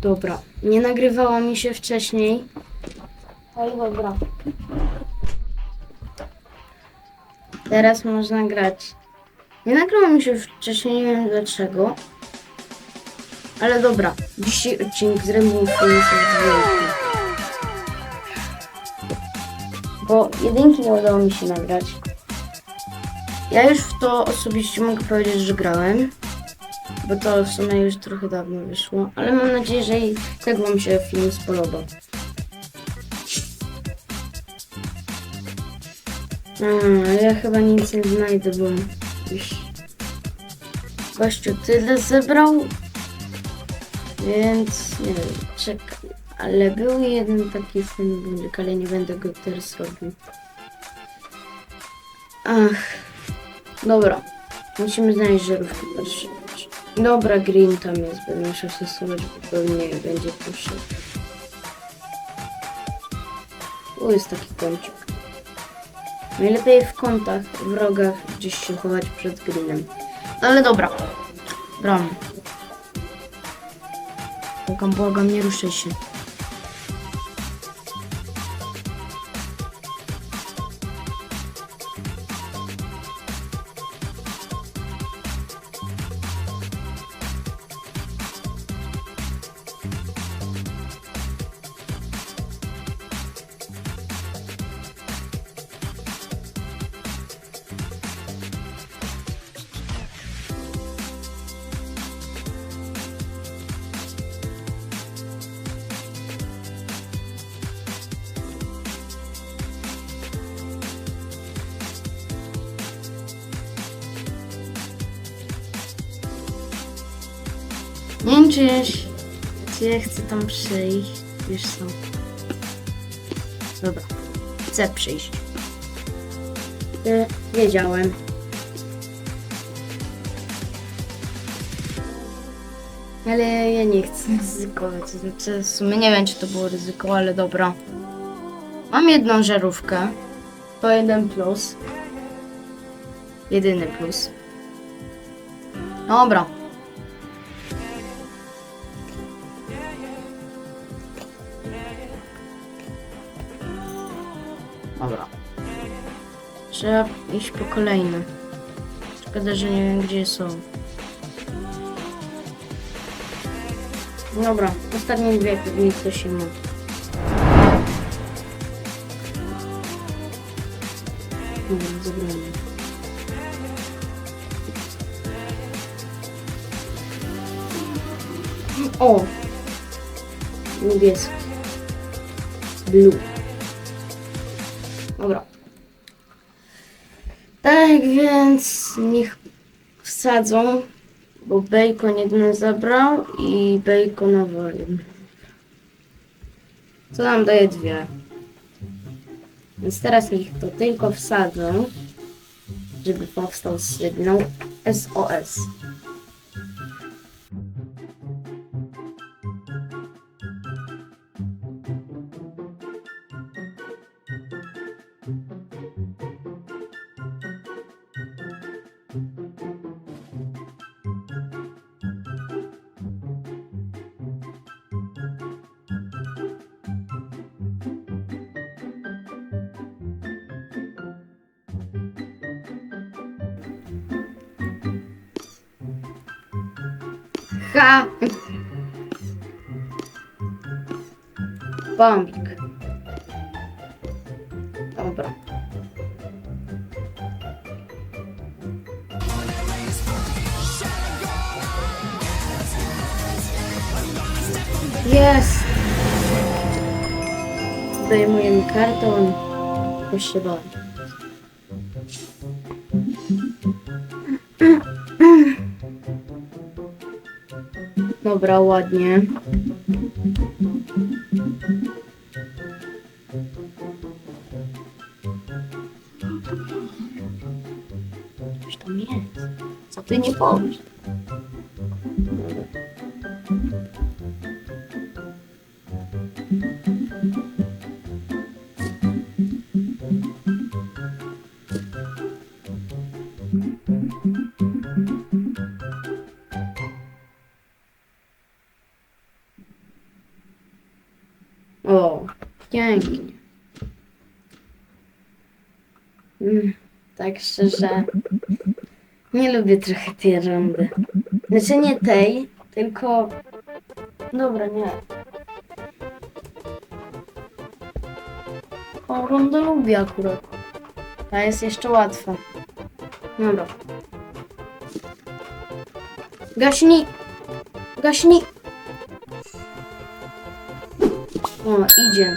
Dobra, nie nagrywało mi się wcześniej. Ale dobra. Teraz można grać. Nie nagrało mi się wcześniej, nie wiem dlaczego. Ale dobra, dzisiaj odcinek z dwójki. Bo jedynki nie udało mi się nagrać. Ja już w to osobiście mogę powiedzieć, że grałem. Bo to w sumie już trochę dawno wyszło. Ale mam nadzieję, że i tak wam się film spodobał. A, ja chyba nic nie znajdę, bo już gościu tyle zebrał, więc nie wiem, czekam. Ale był jeden taki film, ale nie będę go teraz robił. Ach, dobra. Musimy znaleźć żarówkę pierwszy. Dobra, green tam jest, będę musiał stosować, bo pewnie będzie poszedł. Tu jest taki kącik. Najlepiej w kątach, w rogach gdzieś się chować przed greenem. Ale dobra. Bram. Błagam, błagam, nie ruszaj się. Nie wiem, czy czy ja chcę tam przyjść. Wiesz co? Dobra. Chcę przyjść. E, Wiedziałem. Ale ja nie chcę ryzykować. Znaczy, w sumie nie wiem, czy to było ryzyko, ale dobra. Mam jedną żarówkę. To jeden plus. Jedyny plus. Dobra. Trzeba iść po kolejne. Szkoda, że nie wiem gdzie są. Dobra, ostatnie dwie pewnie coś się ma. Dobra. O! Niebieski. Blue. Dobra. Tak więc niech wsadzą, bo bacon jeden zabrał i baconowy. Co nam daje dwie. Więc teraz niech to tylko wsadzą, żeby powstał sygnał SOS. Ha! Bombik. Dobra. Jest! Zdejmujemy karton. Już się bałem. Dobra, ładnie. Coś tam jest. Co ty nie powiesz? Pięknie. Mm, tak szczerze, nie lubię trochę tej rundy. Znaczy nie tej, tylko... Dobra, nie. O, rundę lubię akurat. Ta jest jeszcze łatwa. Dobra. Gaśnik! Gaśnik! O, idzie.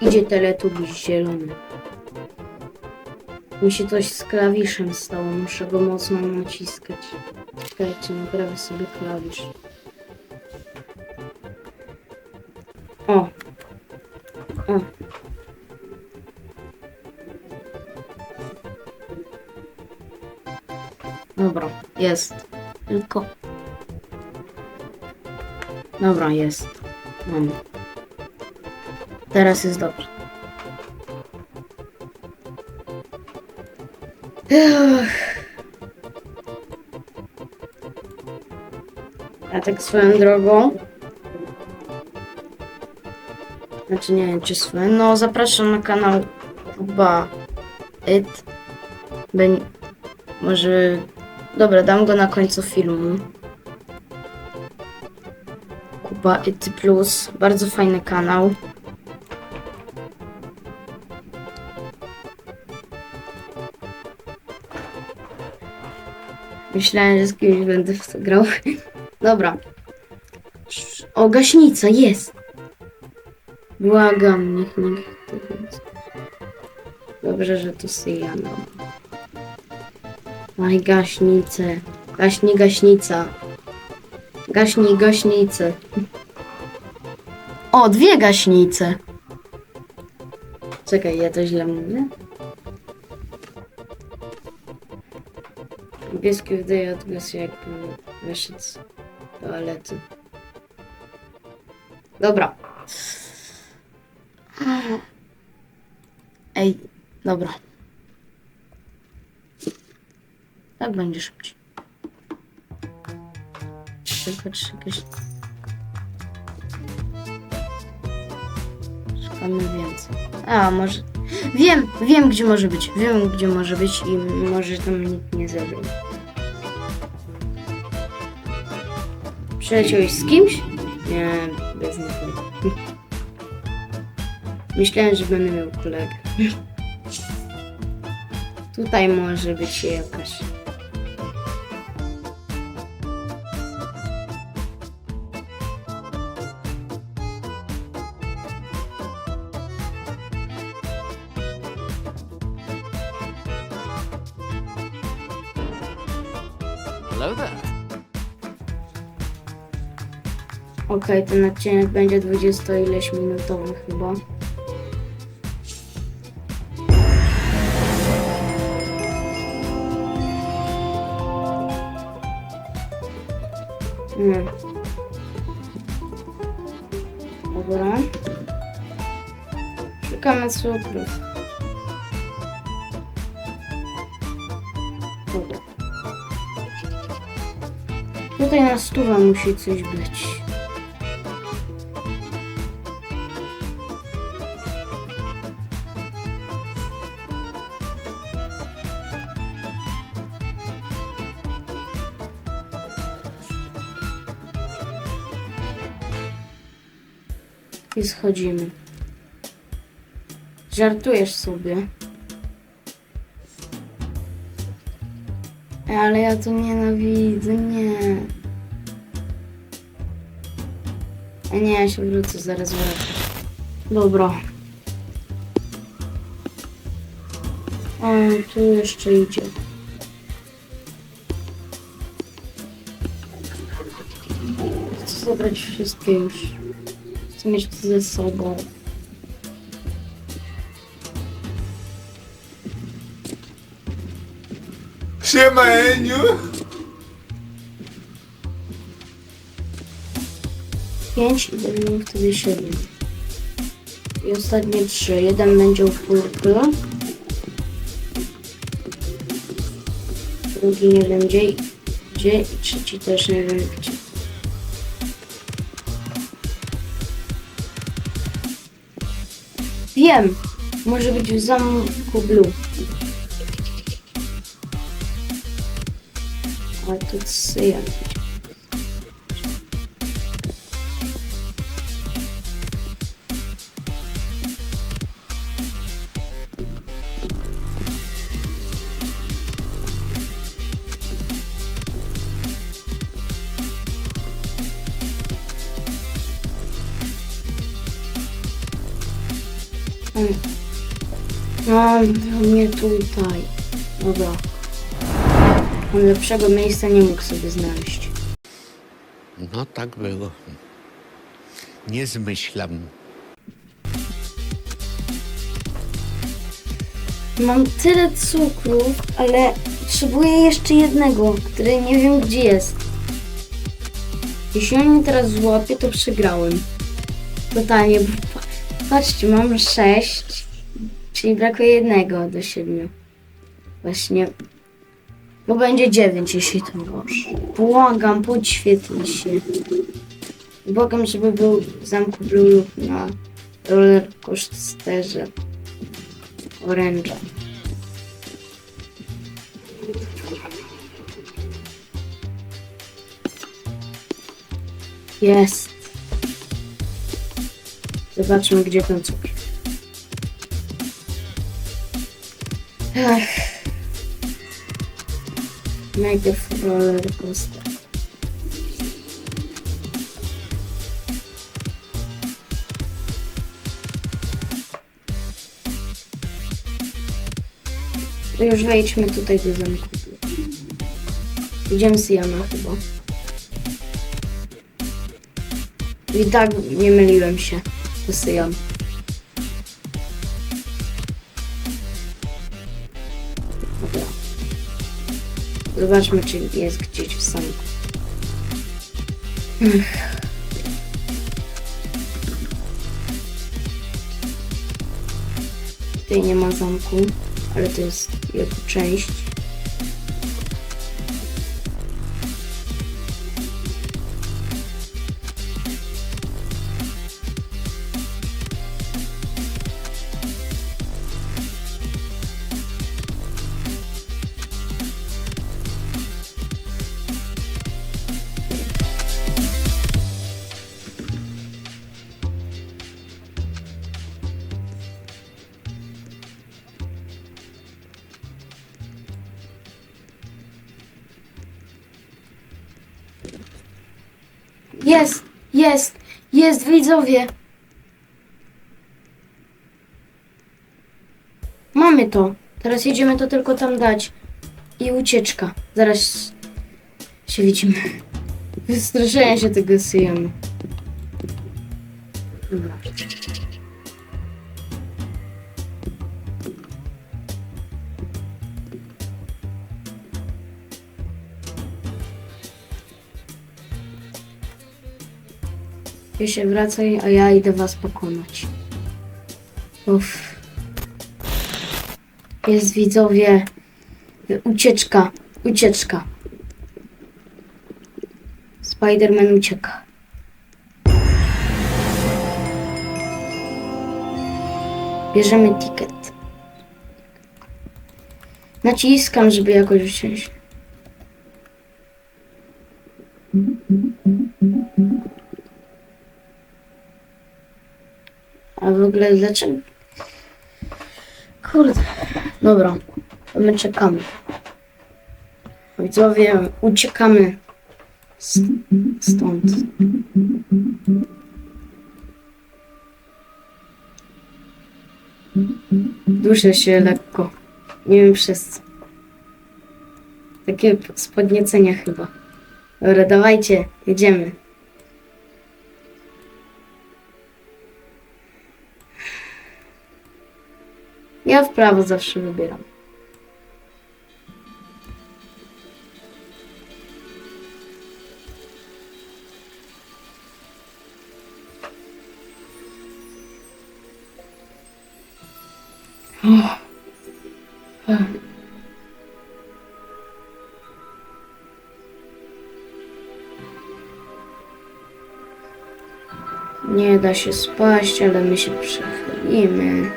Idzie teletubiś zielony. Mi się coś z klawiszem stało, muszę go mocno naciskać. Czekajcie, naprawię sobie klawisz. O. O. Dobra, jest. Tylko. Dobra, jest. Mam. Teraz jest dobrze. Ech. A tak swoją drogą. Znaczy nie wiem czy swoją. No zapraszam na kanał Kuba It. Beń... Może. Dobra, dam go na końcu filmu. It Plus. Bardzo fajny kanał. Myślałem, że z kimś będę w to grał. Dobra. O, gaśnica, jest! Błagam, niech niech. Dobrze, że to Syjana. Aj, gaśnicę. Gaśni, gaśnica. Gaśnij, gaśnicę. O, dwie gaśnice. Czekaj, ja to źle mówię? Pieski wydaje odgłos jakby wyszedł z toalety. Dobra. Ej, dobra. Tak będzie szybciej. Czy jakieś... Szukamy więcej. A, może... Wiem, wiem gdzie może być. Wiem gdzie może być i może tam nikt nie zabił. Przyleciałeś z kimś? Nie, bez nikogo. Myślałem, że będę miał kolegę. Tutaj może być jakaś. Hello there. Okej, ten odcinek będzie 20 ileś minutowy chyba. Nie. Dobra. Szukamy cukrów. Tutaj na stówę musi coś być. I schodzimy. Żartujesz sobie. Ale ja to nienawidzę, nie. Nie, ja się wrócę, zaraz wracam. Dobra. O, tu jeszcze idzie. Chcę zabrać wszystkie już. Chcę mieć to ze sobą. Siema, Eniu! Pięć i będę wtedy siedem. I ostatnie trzy. Jeden będzie u Purpla. Drugi nie wiem gdzie, gdzie i trzeci też nie wiem gdzie. Wiem! Może być w zamku Blue. Ale tu syja. Mm. No, mnie tutaj. Dobra. Lepszego miejsca nie mógł sobie znaleźć. No tak było. Nie zmyślam. Mam tyle cukrów, ale potrzebuję jeszcze jednego, który nie wiem gdzie jest. Jeśli on mnie teraz złapie, to przegrałem. Totalnie. bo pa- Patrzcie, mam sześć, czyli brakuje jednego do siedmiu. Właśnie. Bo będzie dziewięć, jeśli to możesz. Błagam, podświetl się. Błagam, żeby był w zamku Blue lub na roller coasterze. Orange. Jest. Zobaczmy, gdzie ten cukier. Ech. Najpierw roller coaster. Już wejdźmy tutaj do zamku. Idziemy z Jana chyba. I tak nie myliłem się. To Syjan. Dobra. Zobaczmy, czy jest gdzieś w. Ech. Tutaj nie ma zamku, ale to jest jego część. Jest, jest, jest, widzowie. Mamy to. Teraz jedziemy to tylko tam dać. I ucieczka. Zaraz się widzimy. Wystraszenia się tego syjemy. Dobra. Ty się wracaj, a ja idę was pokonać. Uff. Jest widzowie. Ucieczka. Ucieczka. Spiderman ucieka. Bierzemy ticket. Naciskam, żeby jakoś wsiąść. A w ogóle dlaczego? Kurde. Dobra. To my czekamy. Widzowie, uciekamy stąd. Duszę się lekko. Nie wiem przez co. Takie spodniecenia chyba. Dobra, dawajcie, jedziemy. Ja w prawo zawsze wybieram. Nie da się spaść, ale my się przechylimy.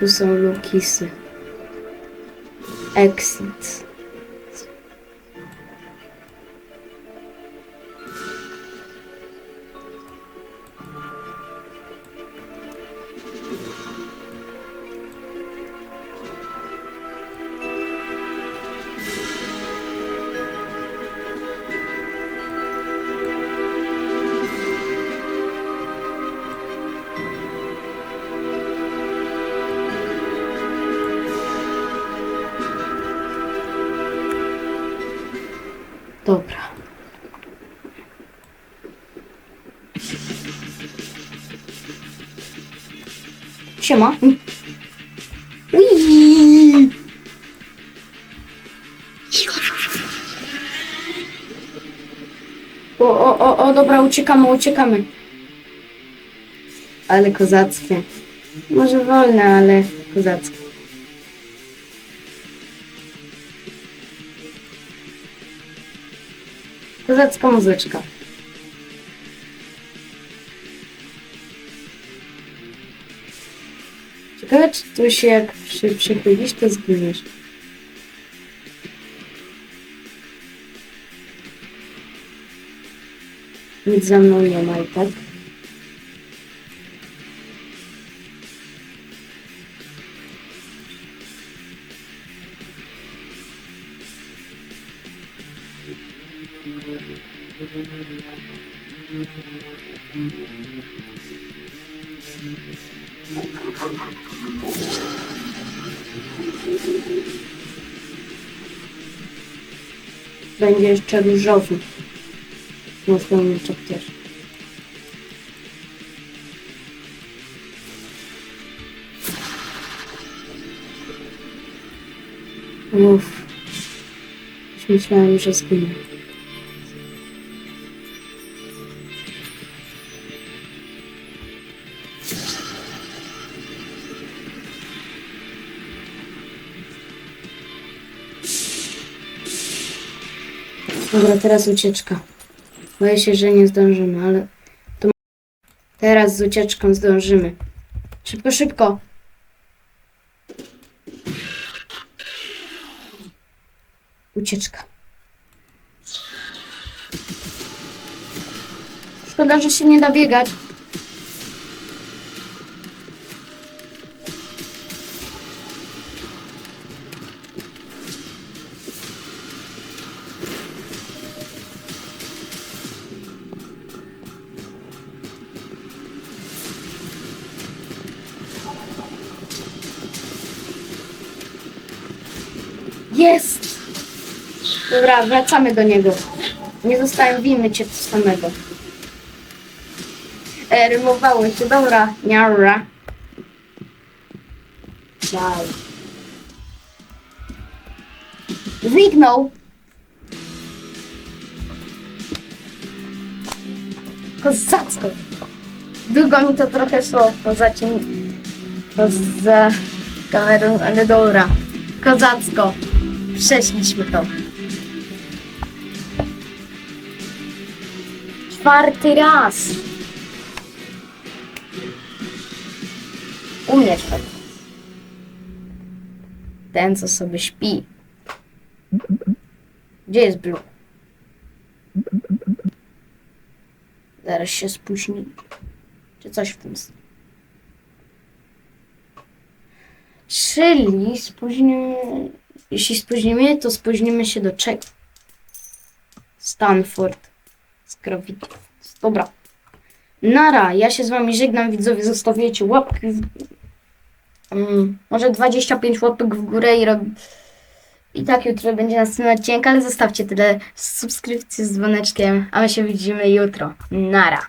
Pijmy. Tu są lukisy. Exit. Dobra. Siema. Ui. O, o, o, o, dobra, uciekamy, uciekamy. Ale kozackie. Może wolne, ale kozackie. Kozacka muzyczka. Ciekawe, czy tu się jak się przechylisz, to zginiesz. Nic za mną nie ma i tak. Będzie jeszcze różowy. Następniczek też. Uff. Już myślałem, że zginę. Teraz ucieczka. Boję się, że nie zdążymy, ale to teraz z ucieczką zdążymy. Szybko, szybko. Ucieczka. Szkoda, że się nie da biegać. Dobra, wracamy do niego. Nie zostawimy cię tu samego. E, rymowały się, dobra, niara. Daj. Zniknął. Kozacko. Długo mi to trochę szło poza cień, poza kamerą, ale dobra. Kozacko. Przeszliśmy to. Czwarty raz. Umiesz tak. Ten, co sobie śpi. Gdzie jest Blue? Zaraz się spóźni. Czy coś w tym stylu. Czyli spóźnimy... Jeśli spóźnimy, to spóźnimy się do czego? Stanford. Z Gravity. Dobra. Nara, ja się z wami żegnam, widzowie, zostawiacie łapki. W... Mm, może 25 łapek w górę i rob... I tak jutro będzie następny odcinek, ale zostawcie tyle subskrypcji z dzwoneczkiem, a my się widzimy jutro. Nara.